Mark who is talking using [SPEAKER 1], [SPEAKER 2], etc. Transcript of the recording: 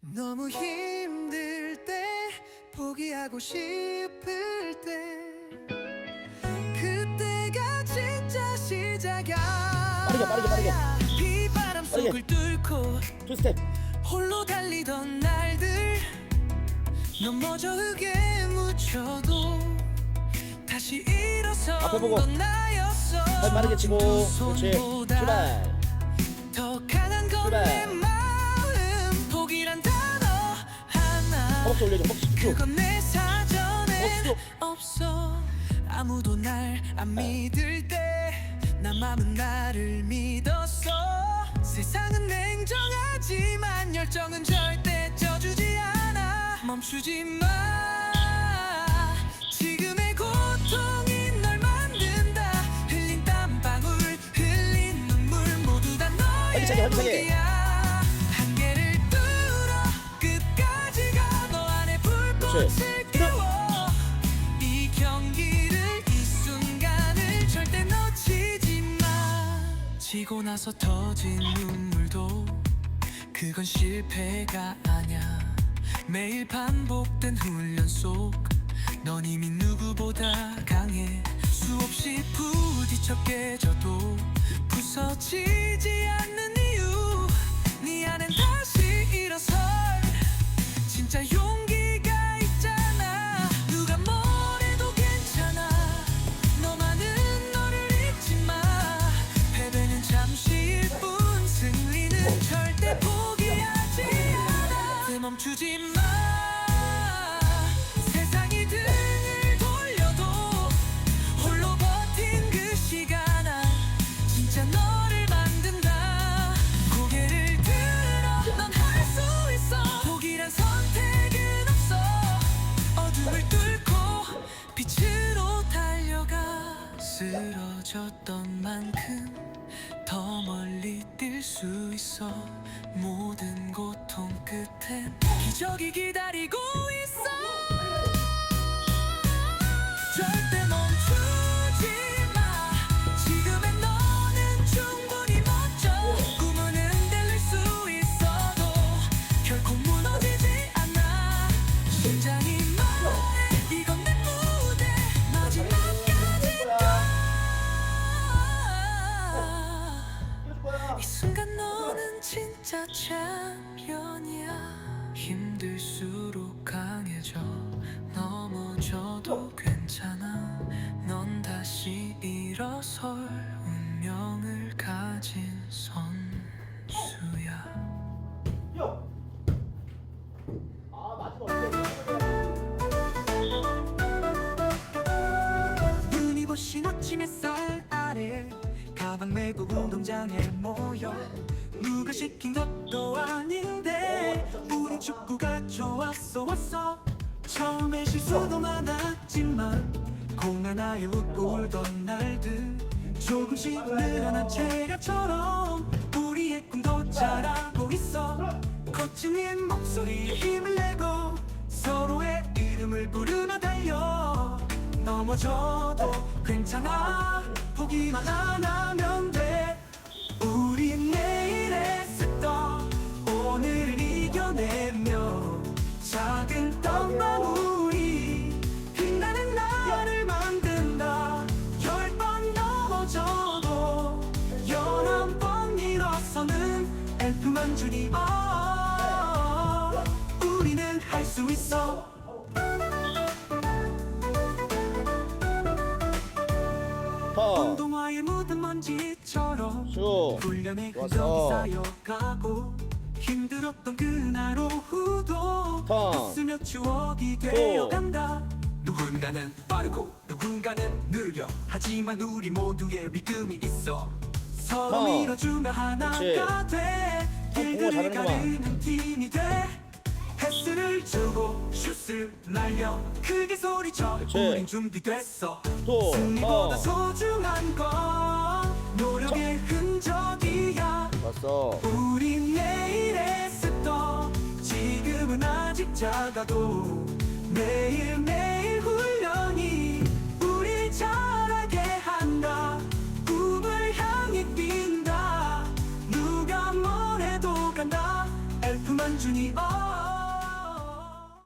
[SPEAKER 1] 너무 힘들 때 포기하고 싶을 때. 그때가 진짜 시작이야.
[SPEAKER 2] 빠르게, 빠르게, 빠르게.
[SPEAKER 1] 비바람 속을 뚫고
[SPEAKER 2] 투 스텝
[SPEAKER 1] 홀로 달리던 날들 넘어져 흙에 묻혀도 다시
[SPEAKER 2] 앞에 보고.
[SPEAKER 1] 건 나였어.
[SPEAKER 2] 발 빠르게 치고.
[SPEAKER 1] 두
[SPEAKER 2] 그렇지.
[SPEAKER 1] 손보다
[SPEAKER 2] 출발.
[SPEAKER 1] 더 강한 건
[SPEAKER 2] 출발. 허벅지 올려줘 허벅지 쭉 없어.
[SPEAKER 1] 아무도 날 안 믿을 때 나만은 나를 믿었어. 세상은 냉정하지만 열정은 절대 져주지 않아. 멈추지 마. 지금의 고통이 널 만든다. 흘린 땀방울 흘린 눈물 모두 다 너의. 무기야 놓치지 마. 지고 나서 터진 눈물도 그건 실패가 아냐 매일 반복된 훈련 속 넌 이미 누구보다 강해. 수없이 부딪혀 깨져도 부서지지 멈추지 있어. 모든 고통 끝엔 기적이 기다리고 있어. 절대 멈추지 마. 지금의 너는 충분히 멋져. 꿈은 흔들릴 수 있어도 결코 무너지지 않아. 심장이 말해 이건 내 무대. 마지막까지 이 순간 너는 진짜 챔피언이야. 힘들수록 강해져. 넘어져도 괜찮아. 넌 다시 일어설 운명을 가진 선수야. 눈이 부신 아침 햇살 아래 가방 메고 운동장에 모여 누가 시킨 것도 아닌데 우린 축구가 좋았어 왔어. 처음에 실수도 많았지만 공 하나에 웃고 울던 날들 조금씩 늘어난 체력처럼 우리의 꿈도 자라고 있어. 거친 목소리에 힘을 내고 서로의 이름을 부르며 달려. 넘어져도 괜찮아? 포기만 안 하면 작은 떡방울이 빛나는 나를 만든다. 열 번 넘어져도 열한 번 일어서는 엘프만 주니 어 우리는 할 수 있어.
[SPEAKER 2] 턴
[SPEAKER 1] 운동화에 묻은 먼지처럼
[SPEAKER 2] 쭉.
[SPEAKER 1] 훈련의. 흔적이 쌓여가고 힘들었던 그날 오후도
[SPEAKER 2] 턴.
[SPEAKER 1] 웃으며 추억이 되어간다 누군가는 빠르고 누군가는 느려 하지만 우리 모두의 믿음이 있어 서로
[SPEAKER 2] 턴.
[SPEAKER 1] 밀어주며 하나가. 돼
[SPEAKER 2] 어,
[SPEAKER 1] 길들을. 가르는 팀이 돼 패스를 주고 슛을 날려 크게 소리쳐
[SPEAKER 2] 그렇지.
[SPEAKER 1] 우린 준비됐어
[SPEAKER 2] 또,
[SPEAKER 1] 승리보다
[SPEAKER 2] 어.
[SPEAKER 1] 소중한 건 노력의 흔적이야
[SPEAKER 2] 왔어
[SPEAKER 1] 지금은 아직 작아도 매일매일